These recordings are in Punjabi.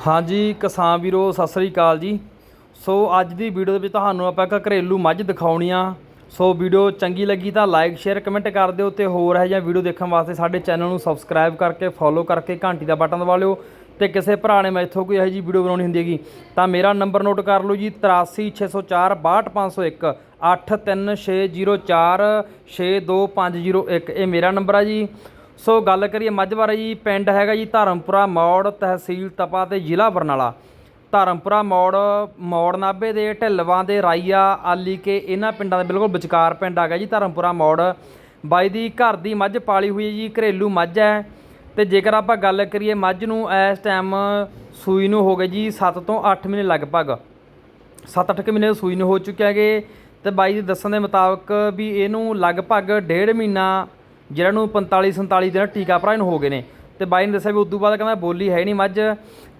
ਹਾਂਜੀ, ਕਿਸਾਨ ਵੀਰੋ, ਸਤਿ ਸ੍ਰੀ ਅਕਾਲ ਜੀ। ਸੋ ਅੱਜ ਦੀ ਵੀਡੀਓ ਦੇ ਵਿੱਚ ਤੁਹਾਨੂੰ ਆਪਾਂ ਇੱਕ ਘਰੇਲੂ ਮੱਝ ਦਿਖਾਉਣੀ ਆ। ਸੋ ਵੀਡੀਓ ਚੰਗੀ ਲੱਗੀ ਤਾਂ ਲਾਈਕ, ਸ਼ੇਅਰ, ਕਮੈਂਟ ਕਰ ਦਿਓ ਤੇ ਹੋਰ ਹੈ ਜਾਂ ਵੀਡੀਓ ਦੇਖਣ ਵਾਸਤੇ ਸਾਡੇ ਚੈਨਲ ਨੂੰ ਸਬਸਕ੍ਰਾਈਬ ਕਰਕੇ ਫੋਲੋ ਕਰਕੇ ਘੰਟੀ ਦਾ ਬਟਨ ਦਬਾ ਲਿਓ। ਤੇ ਕਿਸੇ ਭਰਾ ਨੇ ਮੈਥੋਂ ਕੋਈ ਇਹੋ ਜਿਹੀ ਵੀਡੀਓ ਬਣਾਉਣੀ ਹੁੰਦੀ ਹੈਗੀ, ਤਾਂ ਮੇਰਾ ਨੰਬਰ ਨੋਟ ਕਰ ਲਓ ਜੀ 83604 62501 83604 62501 ਇਹ ਮੇਰਾ ਨੰਬਰ ਆ ਜੀ। ਸੋ ਗੱਲ ਕਰੀਏ ਮੱਝ ਬਾਰੇ ਜੀ, ਪਿੰਡ ਹੈਗਾ ਜੀ ਧਰਮਪੁਰਾ ਮੌੜ ਤਹਿਸੀਲ ਤਪਾ ਤੇ ਜ਼ਿਲ੍ਹਾ ਬਰਨਾਲਾ। ਧਰਮਪੁਰਾ ਮੌੜ ਮੌੜ ਨਾਭੇ ਦੇ ਢਿੱਲਵਾਂ ਦੇ ਰਾਈਆ, ਆਲੀ ਕੇ ਇਹਨਾਂ ਪਿੰਡਾਂ ਦੇ ਬਿਲਕੁਲ ਵਿਚਕਾਰ ਪਿੰਡ ਆ ਗਿਆ ਜੀ ਧਰਮਪੁਰਾ ਮੌੜ। ਬਾਈ ਦੀ ਘਰ ਦੀ ਮੱਝ ਪਾਲੀ ਹੋਈ ਹੈ ਜੀ, ਘਰੇਲੂ ਮੱਝ ਹੈ। ਤੇ ਜੇਕਰ ਆਪਾਂ ਗੱਲ ਕਰੀਏ ਮੱਝ ਨੂੰ, ਇਸ ਟਾਈਮ ਸੂਈ ਨੂੰ ਹੋ ਗਏ ਜੀ 7 ਤੋਂ 8 ਮਹੀਨੇ ਲਗਭਗ। 7-8 ਕੁ ਮਹੀਨੇ ਸੂਈ ਨੂੰ ਹੋ ਚੁੱਕਿਆ ਹੈਗੇ। ਤੇ ਬਾਈ ਦੇ ਦੱਸਣ ਦੇ ਮੁਤਾਬਕ ਵੀ ਇਹਨੂੰ ਲਗਭਗ ਡੇਢ ਮਹੀਨਾ ਜਿਹਨਾਂ ਨੂੰ 45 47 ਦਿਨ ਟੀਕਾ ਭਰਾ ਇਹਨੂੰ ਹੋ ਗਏ ਨੇ। ਤੇ ਬਾਈ ਨੇ ਦੱਸਿਆ ਵੀ ਉਦੋਂ ਬਾਅਦ ਕਹਿੰਦਾ ਬੋਲੀ ਹੈ ਨਹੀਂ ਮੱਝ।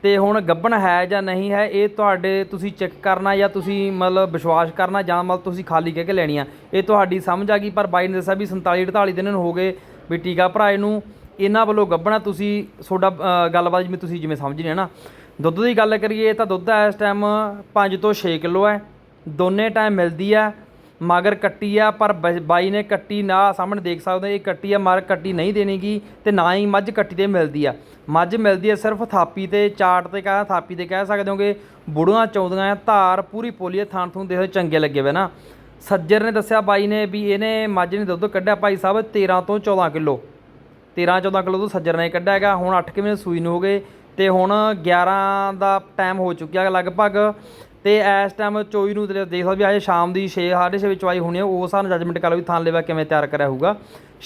ਤੇ ਹੁਣ ਗੱਭਣ ਹੈ ਜਾਂ ਨਹੀਂ ਹੈ, ਇਹ ਤੁਹਾਡੇ ਤੁਸੀਂ ਚੈੱਕ ਕਰਨਾ ਜਾਂ ਤੁਸੀਂ ਮਤਲਬ ਵਿਸ਼ਵਾਸ ਕਰਨਾ ਜਾਂ ਮਤਲਬ ਤੁਸੀਂ ਖਾਲੀ ਕਹਿ ਕੇ ਲੈਣੀ ਆ। ਇਹ ਤੁਹਾਡੀ ਸਮਝ ਆ ਗਈ, ਪਰ ਬਾਈ ਨੇ ਦੱਸਿਆ ਵੀ 47 48 ਦਿਨ ਹੋ ਗਏ ਵੀ ਟੀਕਾ ਭਰਾਏ ਨੂੰ। ਇਹਨਾਂ ਵੱਲੋਂ ਗੱਭਣਾ ਤੁਸੀਂ, ਤੁਹਾਡਾ ਗੱਲਬਾਤ ਜਿਵੇਂ ਤੁਸੀਂ ਜਿਵੇਂ ਸਮਝ ਰਹੇ ਨਾ। ਦੁੱਧ ਦੀ ਗੱਲ ਕਰੀਏ ਤਾਂ ਦੁੱਧ ਇਸ ਟਾਈਮ 5 ਤੋਂ 6 ਕਿਲੋ ਹੈ। ਦੋਨੇ ਟਾਈਮ ਮਿਲਦੀ ਹੈ। ਮਗਰ ਕੱਟੀ ਆ ਪਰ ਬ- ਬਾਈ ਨੇ ਕੱਟੀ ਨਾ ਸਾਹਮਣੇ ਦੇਖ ਸਕਦੇ ਹੋ ਇਹ ਕੱਟੀ ਆ ਮਗਰ ਕੱਟੀ ਨਹੀਂ ਦੇਣੀਗੀ ਤੇ ਨਾ ਹੀ ਮੱਝ ਕੱਟੀ ਤੇ ਮਿਲਦੀ ਆ। ਮੱਝ ਮਿਲਦੀ ਆ ਸਿਰਫ ਥਾਪੀ ਤੇ ਚਾਟ ਤੇ ਕਹਾਂ ਥਾਪੀ ਤੇ ਕਹਿ ਸਕਦੇ ਹੋਗੇ ਬੁੜੀਆਂ ਚੌਂਦੀਆਂ ਆ ਧਾਰ ਪੂਰੀ ਪੋਲੀ ਆ, ਥਾਣ ਥੂਣ ਦੇਖੋ ਚੰਗੇ ਲੱਗੇ ਵੇ ਨਾ। ਸੱਜਰ ਨੇ ਦੱਸਿਆ ਬਾਈ ਨੇ ਵੀ ਇਹਨੇ ਮੱਝ ਨੇ ਦੁੱਧ ਕੱਢਿਆ ਭਾਈ ਸਾਹਿਬ 13 ਤੋਂ 14 ਕਿਲੋ। 13 14 ਕਿਲੋ ਤੋਂ ਸੱਜਰ ਨੇ ਕੱਢਿਆ ਹੈਗਾ ਹੁਣ 8 ਕਿਵੇਂ ਸੂਈ ਨੂੰ ਹੋ ਗਏ ਤੇ ਹੁਣ 11 ਦਾ ਟਾਈਮ ਹੋ ਚੁੱਕਿਆ ਲਗਭਗ। ਤੇ ਇਸ ਟਾਈਮ ਚੋਈ ਨੂੰ ਤੇ ਦੇਖ ਲਓ ਵੀ ਅੱਜ ਸ਼ਾਮ ਦੀ 6 6:30 ਵਿੱਚ ਚਵਾਈ ਹੋਣੀ ਹੈ ਉਸ ਹਿਸਾਬ ਨਾਲ ਜੱਜਮੈਂਟ ਕਰ ਲਓ ਵੀ ਥਾਂ ਲੈਵਾ ਕਿਵੇਂ ਤਿਆਰ ਕਰਿਆ ਹੋਊਗਾ।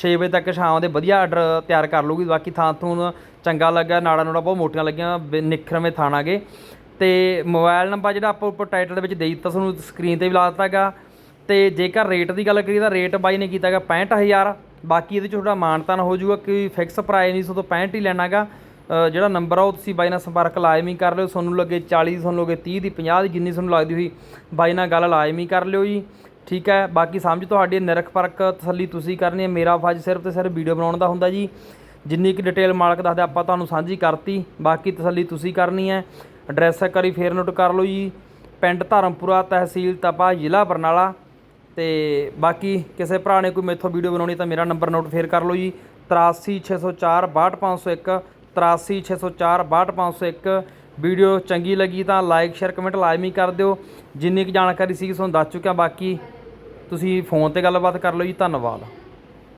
6 ਵਜੇ ਤੱਕ ਸ਼ਾਮ ਦੇ ਵਧੀਆ ਆਰਡਰ ਤਿਆਰ ਕਰ ਲੂਗੀ ਬਾਕੀ ਥਾਂ ਥੂਨ ਚੰਗਾ ਲੱਗਾ, ਨਾੜਾ ਨੂੜਾ ਬਹੁਤ ਮੋਟੀਆਂ ਲੱਗੀਆਂ, ਬ- ਨਿਖਰਵੇਂ ਥਾਣਾਗੇ ਤੇ ਮੋਬਾਈਲ ਨੰਬਰ ਜਿਹੜਾ ਆਪਾਂ ਉੱਪਰ ਟਾਈਟਲ ਦੇ ਵਿੱਚ ਦੇ ਦਿੱਤਾ, ਤੁਹਾਨੂੰ ਸਕਰੀਨ ਤੇ ਵੀ ਲਾ ਦਿੱਤਾ ਹੈਗਾ ਤੇ ਜੇਕਰ ਰੇਟ ਦੀ ਗੱਲ ਕਰੀਏ ਤਾਂ ਰੇਟ ਬਾਈ ਨੇ ਕੀਤਾ ਹੈਗਾ 65000 ਬਾਕੀ ਇਹਦੇ 'ਚ ਤੁਹਾਡਾ ਮਾਨਤਾਨ ਹੋ ਜਾਊਗਾ ਕਿ ਫਿਕਸ ਪ੍ਰਾਈਸ ਨਹੀਂ, ਸੋ ਤੋਂ 65 ਹੀ ਲੈਣਾਗਾ ਜਿਹੜਾ ਨੰਬਰ ਆ ਉਹ ਤੁਸੀਂ ਬਾਈ ਨਾਲ ਸੰਪਰਕ ਲਾਜ਼ਮੀ ਕਰ ਲਿਓ। ਤੁਹਾਨੂੰ ਲੱਗੇ 40 ਤੁਹਾਨੂੰ ਲੱਗੇ 30 ਦੀ 50 ਦੀ ਜਿੰਨੀ ਤੁਹਾਨੂੰ ਲੱਗਦੀ ਹੋਈ, ਬਾਈ ਨਾਲ ਗੱਲ ਲਾਜ਼ਮੀ ਕਰ ਲਿਓ ਜੀ। ਠੀਕ ਹੈ, ਬਾਕੀ ਸਮਝ ਤੁਹਾਡੀ ਨਿਰਖ ਪਰਖ ਤਸੱਲੀ ਤੁਸੀਂ ਕਰਨੀ ਹੈ। ਮੇਰਾ ਫਰਜ਼ ਸਿਰਫ ਤੇ ਸਿਰਫ ਵੀਡੀਓ ਬਣਾਉਣ ਦਾ ਹੁੰਦਾ ਜੀ। ਜਿੰਨੀ ਕਿ ਡਿਟੇਲ ਮਾਲਕ ਦੱਸਦਾ ਆਪਾਂ ਤੁਹਾਨੂੰ ਸਾਂਝੀ ਕਰਤੀ, ਬਾਕੀ ਤਸੱਲੀ ਤੁਸੀਂ ਕਰਨੀ ਹੈ। ਐਡਰੈਸ ਇੱਕ ਵਾਰੀ ਫੇਰ ਨੋਟ ਕਰ ਲਓ ਜੀ। ਪਿੰਡ ਧਰਮਪੁਰਾ ਤਹਿਸੀਲ ਤਪਾ, ਜ਼ਿਲ੍ਹਾ ਬਰਨਾਲਾ। ਤੇ ਬਾਕੀ ਕਿਸੇ ਭਰਾ ਨੇ ਕੋਈ ਮੇਥੋਂ ਵੀਡੀਓ ਬਣਾਉਣੀ ਤਾਂ ਮੇਰਾ ਨੰਬਰ ਨੋਟ ਫੇਰ ਕਰ ਲਓ ਜੀ। 83604 62501 83604 62501 ਵੀਡੀਓ ਚੰਗੀ ਲੱਗੀ ਤਾਂ ਲਾਈਕ ਸ਼ੇਅਰ ਕਮੈਂਟ ਲਾਜ਼ਮੀ ਕਰ ਦਿਓ ਜਿੰਨੀ ਕੁ ਜਾਣਕਾਰੀ ਸੀ ਤੁਹਾਨੂੰ ਦੱਸ ਚੁੱਕਿਆ ਬਾਕੀ ਤੁਸੀਂ ਫੋਨ ਤੇ ਗੱਲਬਾਤ ਕਰ ਲਓ ਜੀ ਧੰਨਵਾਦ